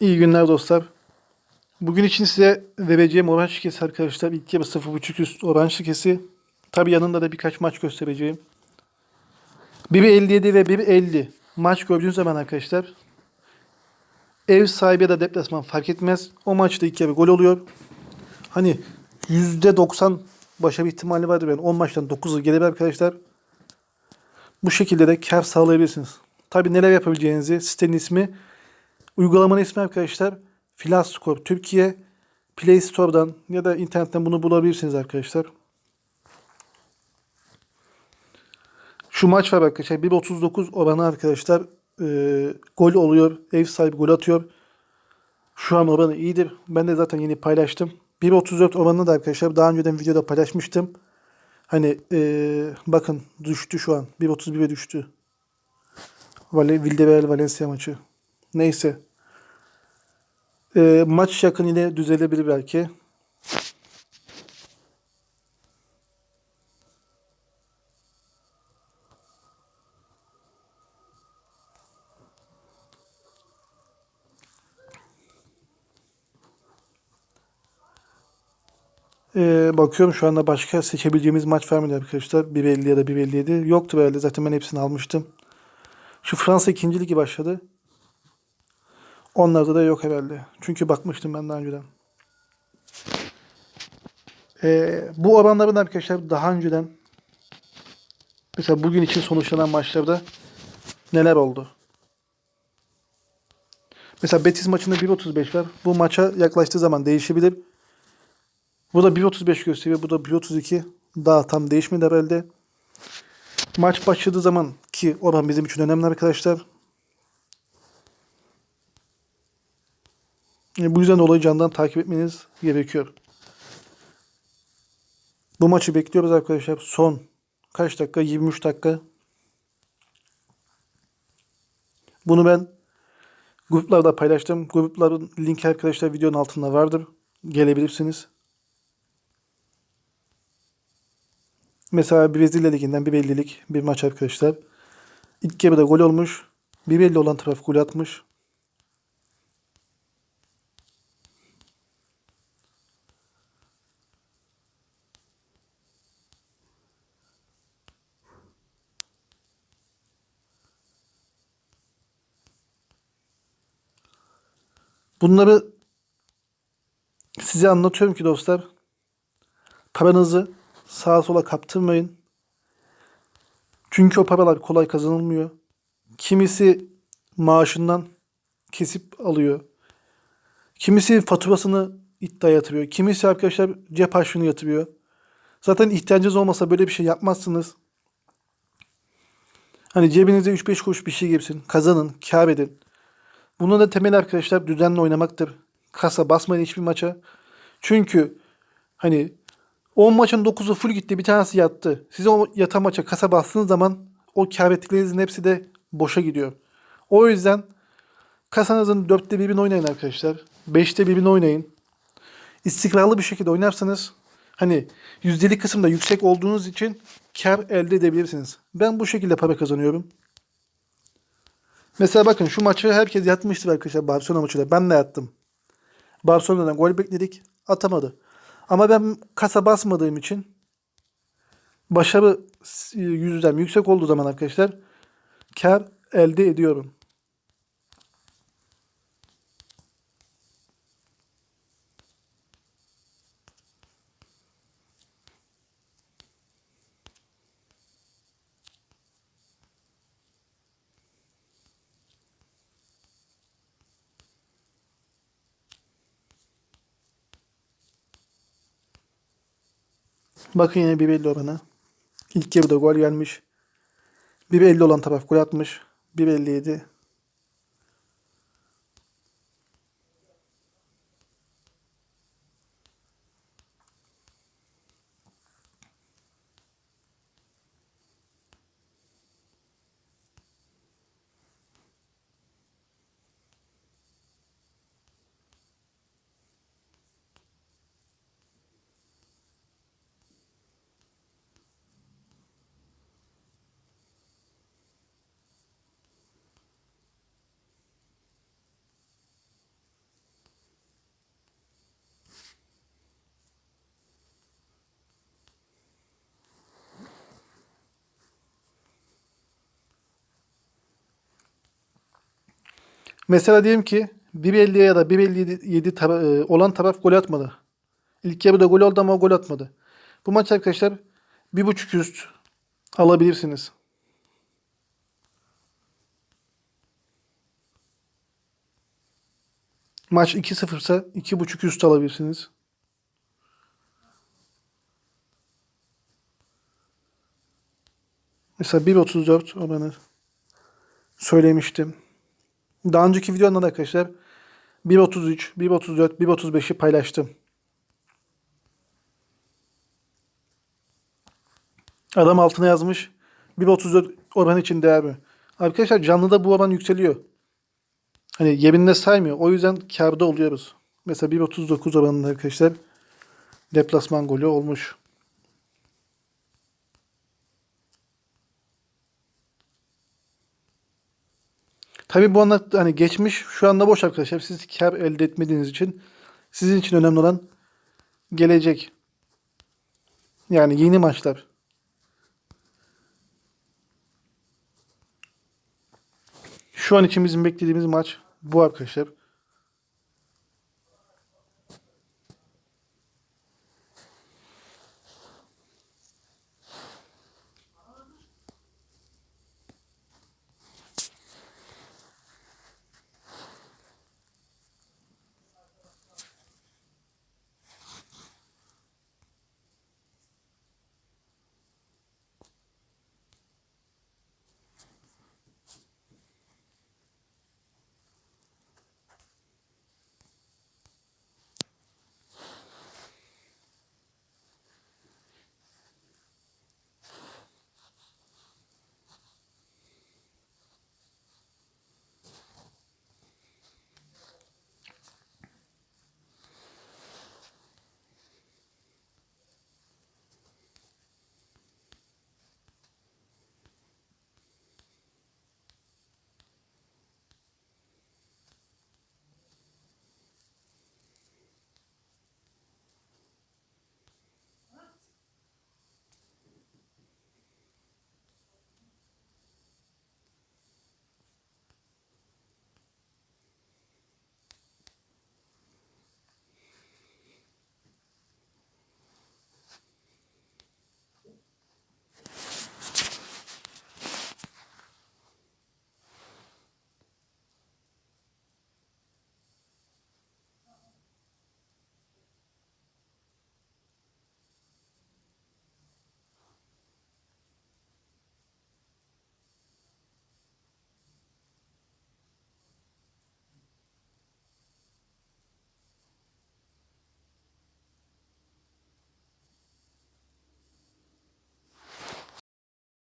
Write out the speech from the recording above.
İyi günler dostlar. Bugün için size vereceğim oran şirkesi arkadaşlar. İlk yarı 0.5 üst oran şirkesi. Tabi yanında da birkaç maç göstereceğim. Biri 57 ve biri 50. Maç gördüğünüz zaman arkadaşlar ev sahibi ya da deplasman fark etmez. O maçta ilk yarı gol oluyor. Hani %90 başarı ihtimali vardır. Yani 10 maçtan 9'u gelir arkadaşlar. Bu şekilde de kar sağlayabilirsiniz. Tabi neler yapabileceğinizi sitenin ismi Uygulamanın ismi arkadaşlar Filascore Türkiye. Play Store'dan ya da internetten bunu bulabilirsiniz arkadaşlar. Şu maç var arkadaşlar. 1.39 oranı arkadaşlar. e, gol oluyor. Ev sahibi gol atıyor. Şu an oranı iyidir. Ben de zaten yeni paylaştım. 1.34 oranını da arkadaşlar daha önceden videoda paylaşmıştım. Hani e, bakın düştü şu an. 1.31'e düştü. Vale, Villarreal Valencia maçı. Neyse. E, maç yakın yine düzelebilir belki. E, bakıyorum şu anda başka seçebileceğimiz maç var mı arkadaşlar? 1.50 ya da 1.57. Yoktu herhalde. Zaten ben hepsini almıştım. Şu Fransa 2. ligi başladı. Onlarda da yok herhalde. Çünkü bakmıştım ben daha önceden. Ee, bu oranların arkadaşlar daha önceden mesela bugün için sonuçlanan maçlarda neler oldu? Mesela Betis maçında 1.35 var. Bu maça yaklaştığı zaman değişebilir. Bu da 1.35 gösteriyor. Bu da 1.32. Daha tam değişmedi herhalde. Maç başladığı zaman ki oran bizim için önemli arkadaşlar. Bu yüzden olayı candan takip etmeniz gerekiyor. Bu maçı bekliyoruz arkadaşlar. Son kaç dakika? 23 dakika. Bunu ben gruplarda paylaştım. Grupların linki arkadaşlar videonun altında vardır. Gelebilirsiniz. Mesela Brezilya Ligi'nden bir bellilik bir maç arkadaşlar. İlk yarıda gol olmuş. Bir belli olan taraf gol atmış. Bunları size anlatıyorum ki dostlar. Paranızı sağa sola kaptırmayın. Çünkü o paralar kolay kazanılmıyor. Kimisi maaşından kesip alıyor. Kimisi faturasını iddia yatırıyor. Kimisi arkadaşlar cep harçlığını yatırıyor. Zaten ihtiyacınız olmasa böyle bir şey yapmazsınız. Hani cebinize 3-5 kuruş bir şey girsin. Kazanın, kâr edin. Bunun da temeli arkadaşlar düzenli oynamaktır. Kasa basmayın hiçbir maça. Çünkü hani 10 maçın 9'u full gitti bir tanesi yattı. Siz o yatan maça kasa bastığınız zaman o kâr ettiklerinizin hepsi de boşa gidiyor. O yüzden kasanızın 4'te birini oynayın arkadaşlar. 5'te birini oynayın. İstikrarlı bir şekilde oynarsanız hani yüzdelik kısımda yüksek olduğunuz için kar elde edebilirsiniz. Ben bu şekilde para kazanıyorum. Mesela bakın şu maçı herkes yatmıştır arkadaşlar Barcelona maçıyla. Ben de yattım. Barcelona'dan gol bekledik. Atamadı. Ama ben kasa basmadığım için başarı yüzden yüksek olduğu zaman arkadaşlar kar elde ediyorum. Bakın yine 1.50 oranı. İlk yarıda gol gelmiş. 1.50 olan taraf gol atmış. 1.57. Mesela diyelim ki 1.50'ye ya da 1.57 tara- e, olan taraf gol atmadı. İlk yarıda gol oldu ama gol atmadı. Bu maç arkadaşlar 1.5 üst alabilirsiniz. Maç 2-0 ise 2.5 üst alabilirsiniz. Mesela 1.34 oranı söylemiştim. Daha önceki videomda da arkadaşlar 1.33, 1.34, 1.35'i paylaştım. Adam altına yazmış 1.34 oran için değer mi? Arkadaşlar canlıda bu oran yükseliyor. Hani yerinde saymıyor. O yüzden kârda oluyoruz. Mesela 1.39 oranında arkadaşlar deplasman golü olmuş. Tabii bu anlar hani geçmiş şu anda boş arkadaşlar. Siz kar elde etmediğiniz için sizin için önemli olan gelecek. Yani yeni maçlar. Şu an için bizim beklediğimiz maç bu arkadaşlar.